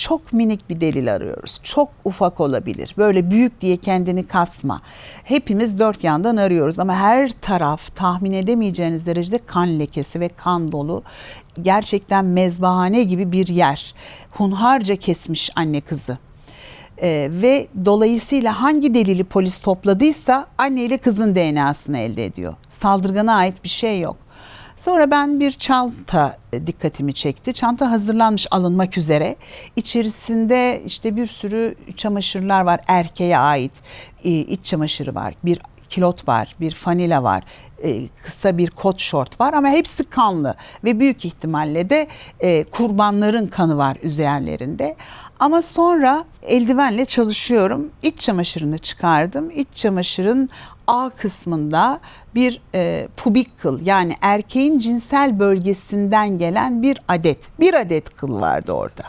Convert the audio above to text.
çok minik bir delil arıyoruz. Çok ufak olabilir. Böyle büyük diye kendini kasma. Hepimiz dört yandan arıyoruz ama her taraf tahmin edemeyeceğiniz derecede kan lekesi ve kan dolu. Gerçekten mezbahane gibi bir yer. Hunharca kesmiş anne kızı. Ee, ve dolayısıyla hangi delili polis topladıysa anne ile kızın DNA'sını elde ediyor. Saldırgana ait bir şey yok. Sonra ben bir çanta dikkatimi çekti. Çanta hazırlanmış alınmak üzere. İçerisinde işte bir sürü çamaşırlar var erkeğe ait. E, iç çamaşırı var. Bir kilot var, bir fanila var, e, kısa bir kot şort var ama hepsi kanlı ve büyük ihtimalle de e, kurbanların kanı var üzerlerinde. Ama sonra eldivenle çalışıyorum. İç çamaşırını çıkardım. İç çamaşırın A kısmında bir e, pubik kıl yani erkeğin cinsel bölgesinden gelen bir adet. Bir adet kıl vardı orada.